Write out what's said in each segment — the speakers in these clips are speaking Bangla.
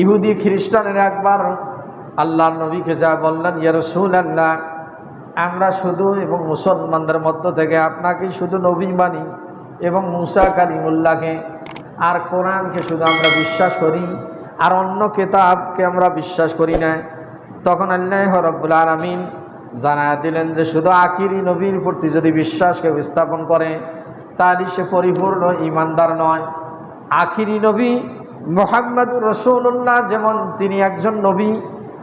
ইহুদি খ্রিস্টানের একবার আল্লাহ নবীকে যা বললেন, ইয়া রসুল আল্লাহ আমরা শুধু এবং মুসলমানদের মধ্য থেকে আপনাকেই শুধু নবী মানি এবং মুসা কালিমুল্লাহকে আর কোরআনকে শুধু আমরা বিশ্বাস করি, আর অন্য কেতাবকে আমরা বিশ্বাস করি না। তখন আল্লাহ রব্বুল আলমিন জানা দিলেন যে শুধু আখিরি নবীর প্রতি যদি বিশ্বাসকে স্থাপন করে, তাহলে সে পরিপূর্ণ ইমানদার নয়। আখিরি নবী মোহাম্মদুর রসুল্লাহ যেমন তিনি একজন নবী,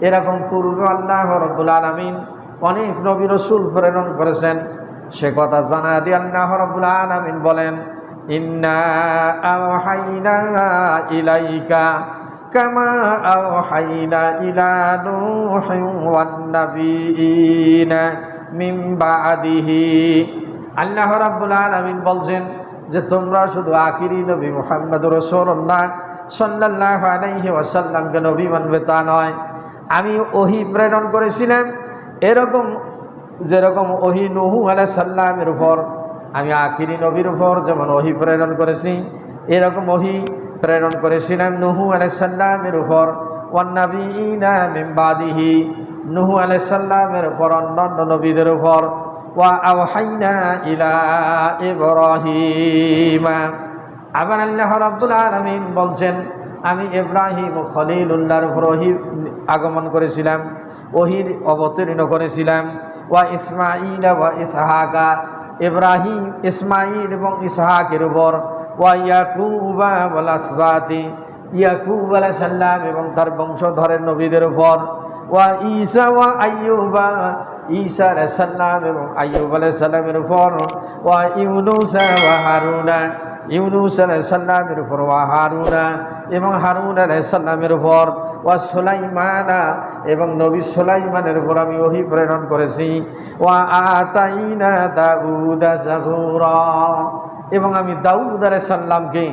এরকম পূর্ব আল্লাহ রব্বুল আলমিন অনেক নবী রসুল প্রেরণ করেছেন। সে কথা জানা দিয়ে আল্লাহ রব্বুল আলমিন বলেন ইলাইকা কামা আওহাইনা ইলা বলছেন যে, তোমরা শুধু আখিরি নবী মুহাম্মদ রাসূলুল্লাহ সাল্লাল্লাহু আলাইহি নবী মানবে তা নয়। আমি ওহি প্রেরণ করেছিলাম, এরকম যেরকম ওহি নুহু আলাইহিস সাল্লামের উপর, আমি আখিরি নবীর উপর যেমন ওহি প্রেরণ করেছি, এরকম ওহি প্রেরণ করেছিলাম নুহু আলাইহিস সাল্লামের উপর ওয়ান্নাবিয়িনা মিন নুহু আলাইহিস সাল্লামের উপর, অন্যান্য নবীদের উপর, ওয়া আওহাইনা ইলা ইব্রাহিম। আবার আল্লাহ রাব্বুল আলামিন বলছেন, আমি ইব্রাহিম ও খলিলুল্লাহর উপর ওহি আগমন করেছিলাম, ওহির অবতীর্ণ করেছিলাম। ওয়া ইসমাইল ওয়া ইসহাকা, ইব্রাহিম ইসমাইল এবং ইসহাকের উপর। ওয়া ইয়াকুবা ওয়াল আসবাতি ইয়াকুব আলাইহিস সাল্লাম এবং তার বংশধরের নবীদের উপর। ওয়া ঈসা ওয়া আইয়ুবা, ঈসা আলাইহিস সালাম এবং আইয়ুব আলাইহিস সাল্লামের উপর। ওয়া ইউনুস ওয়া হারুনা ইউনুস আলাইহিস সালামের উপর, ওয়া হারুনা এবং হারুন আলাইহিস সালামের উপর, ওয়া সোলাইমানা এবং নবী সোলাইমানের উপর আমি ওহি প্রেরণ করেছি। ওয়া আতাইনা দাউদা জাবুরা এবং আমি দাউদ আলাইহিস সালামকে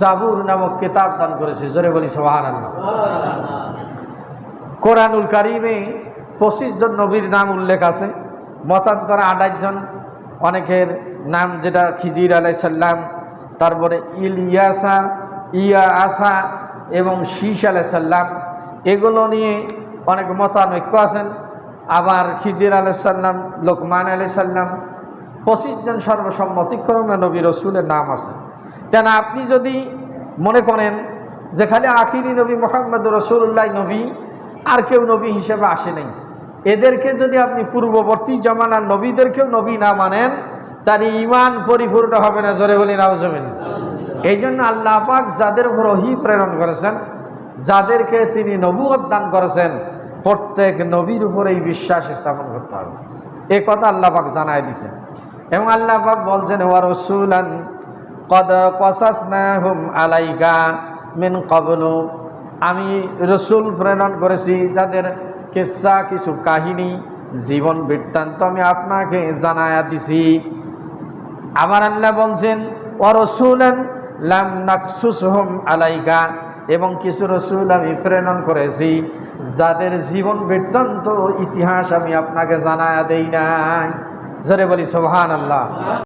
জাবুর নামক কিতাব দান করেছি। জোরে বলি, সুবহানাল্লাহ। কোরআনুল কারিমে পঁচিশ জন নবীর নাম উল্লেখ আছে। মতান্তরে আঠাশ জন, অনেকের নাম যেটা খিজির আলাইসাল্লাম তারপরে ইলিয়াসা ইয়া আসা এবং শীষ আলাইসাল্লাম। এগুলো নিয়ে অনেক মতানৈক্য আছেন। আবার খিজির আলাইসাল্লাম, লোকমান আলাইসাল্লাম, পঁচিশ জন সর্বসম্মতিক্রমে নবী রসুলের নাম আছে। কেন আপনি যদি মনে করেন যে খালি আখিরি নবী মোহাম্মদ রসুল্লাহ নবী, আর কেউ নবী হিসেবে আসে নাই। এদেরকে যদি আপনি পূর্ববর্তী জমানার নবীদেরকেও নবী না মানেন তার ইমান পরিপূর্ণ হবে না, জোরে বলি নাওজমিন এই জন্য আল্লাহ পাক যাদের উপর ওহি প্রেরণ করেছেন, যাদেরকে তিনি নবুয়ত দান করেছেন, প্রত্যেক নবীর উপর এই বিশ্বাস স্থাপন করতে হবে। এ কথা আল্লাহ পাক জানাই দিছেন এবং আল্লাহ পাক বলছেন, ওয়া রসুলান কদ কসাসনাহুম আলাইকা মিন আমি রসুল প্রেরণ করেছি যাদের কেসা, কিছু কাহিনী, জীবন বৃত্তান্ত আমি আপনাকে জানায়া দিছি। আবার আল্লাহ বলছেন অরসুলেন রসুলেন, লাম নাকসুসহম আলাইকা। এবং কিছু রসুল আমি প্রেরণ করেছি, যাদের জীবন বৃত্তান্ত ইতিহাস আমি আপনাকে জানায় দেই নাই। জোরে বলি সোহান আল্লাহ